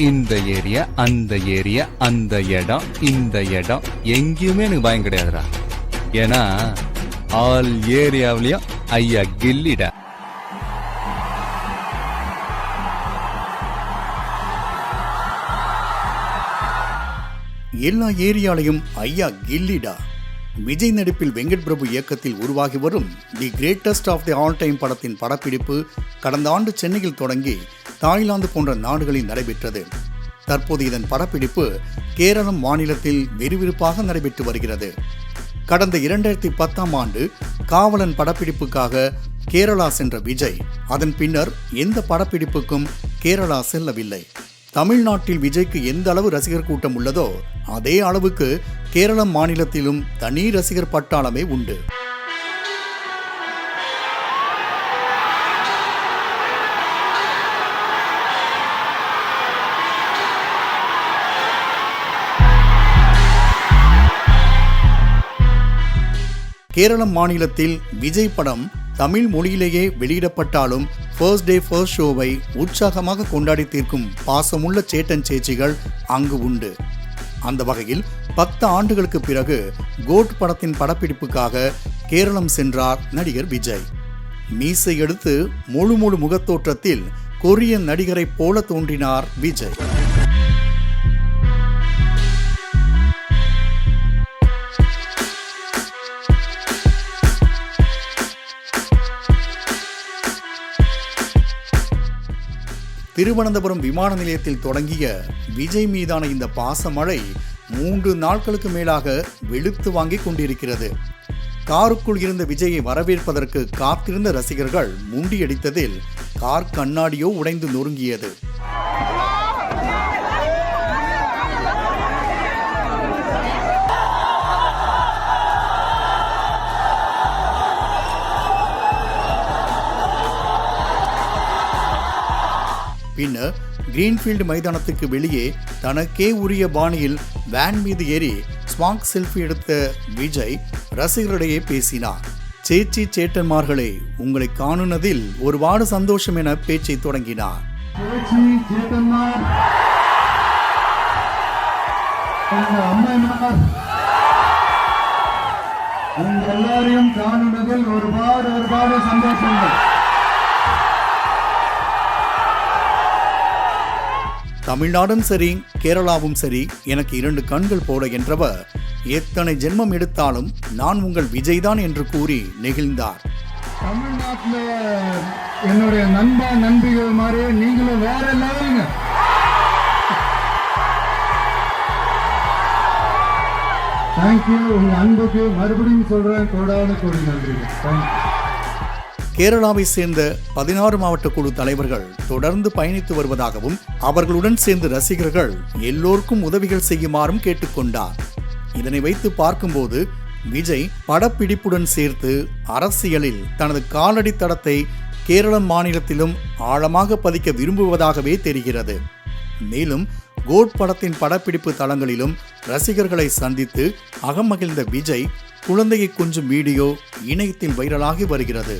இந்த ஏரியா அந்த ஏரியா அந்த இடம் இந்த இடம். எங்கேயுமே எனக்கு பயம் கிடையாதுடா. ஏன்னா ஆல் ஏரியாவிலையும் ஐயா கில்லிடா. எல்லா ஏரியாலையும் ஐயா கில்லிடா. விஜய் நடிப்பில் வெங்கட் பிரபு இயக்கத்தில் உருவாகி வரும் the greatest of the all time படத்தின் படப்பிடிப்பு கடந்த ஆண்டு சென்னையில் தொடங்கி தாய்லாந்து போன்ற நாடுகளில் நடைபெற்றது. தற்போது இதன் படப்பிடிப்பு கேரளம் மாநிலத்தில் விறுவிறுப்பாக நடைபெற்று வருகிறது. கடந்த இரண்டாயிரத்தி பத்தாம் ஆண்டு காவலன் படப்பிடிப்புக்காக கேரளா சென்ற விஜய். அதன் பின்னர் எந்த படப்பிடிப்புக்கும் கேரளா செல்லவில்லை. தமிழ்நாட்டில் விஜய்க்கு எந்த அளவு ரசிகர் கூட்டம் உள்ளதோ அதே அளவுக்கு கேரளம் மாநிலத்திலும் தனி ரசிகர் பட்டாளமே உண்டு. கேரளம் மாநிலத்தில் விஜய் படம் தமிழ் மொழியிலேயே வெளியிடப்பட்டாலும் ஃபர்ஸ்ட் டே ஃபர்ஸ்ட் ஷோவை உற்சாகமாக கொண்டாடி தீர்க்கும் பாசமுள்ள சேட்டன் சேச்சிகள் அங்கு உண்டு. அந்த வகையில் பத்து ஆண்டுகளுக்கு பிறகு கோட் படத்தின் படப்பிடிப்புக்காக கேரளம் சென்றார் நடிகர் விஜய். மீசை எடுத்து முழு முழு முகத்தோற்றத்தில் கொரியன் நடிகரைப் போல தோன்றினார் விஜய். திருவனந்தபுரம் விமான நிலையத்தில் தொடங்கிய விஜய் மீதான இந்த பாசமழை மூன்று நாட்களுக்கு மேலாக வெளுத்து வாங்கிக் கொண்டிருக்கிறது. காருக்குள் இருந்த விஜயை வரவேற்பதற்கு காத்திருந்த ரசிகர்கள் முண்டியடித்ததில் கார் கண்ணாடியோ உடைந்து நொறுங்கியது. பின்னர் கிரீன்ஃபீல்டு மைதானத்துக்கு வெளியே தனக்கே உரிய பாணியில் வேன் மீது ஏறி ஸ்மாக் செல்ஃபி எடுத்த விஜய் ரசிகர்களிடையே பேசினார். சேச்சி சேட்டன்மார்களே உங்களை காணுனதில் ஒருபாடு சந்தோஷம் என பேச்சை தொடங்கினார். எல்லாரையும் காணுனதில் ஒருபாடு ஒருபாடு சந்தோஷங்கள். தமிழ்நாடும் சரி கேரளாவும் சரி எனக்கு இரண்டு கண்கள் போட என்றவர் எத்தனை ஜென்மம் எடுத்தாலும் நான் உங்கள் விஜய் தான் என்று கூறி நெகிழ்ந்தார். தமிழ்நாட்டில் என்னுடைய நண்பா நண்பிகள் மாதிரியே நீங்களும் வேற லெவலுங்க. தேங்க்யூ உங்க அன்புக்கு மறுபடியும் சொல்றேன். கோடான கோடி நன்றிங்க தேங்க்யூ கேரளாவை சேர்ந்த பதினாறு மாவட்ட குழு தலைவர்கள் தொடர்ந்து பயணித்து வருவதாகவும் அவர்களுடன் சேர்ந்து ரசிகர்கள் எல்லோருக்கும் உதவிகள் செய்யுமாறும் கேட்டுக்கொண்டார். இதனை வைத்து பார்க்கும்போது விஜய் படப்பிடிப்புடன் சேர்த்து அரசியலில் தனது காலடி தடத்தை கேரள மாநிலத்திலும் ஆழமாக பதிக்க விரும்புவதாகவே தெரிகிறது. மேலும் கோட் படத்தின் படப்பிடிப்பு தளங்களிலும் ரசிகர்களை சந்தித்து அகமகிழ்ந்த விஜய் குழந்தையை கொஞ்சம் வீடியோ இணையத்தில் வைரலாகி வருகிறது.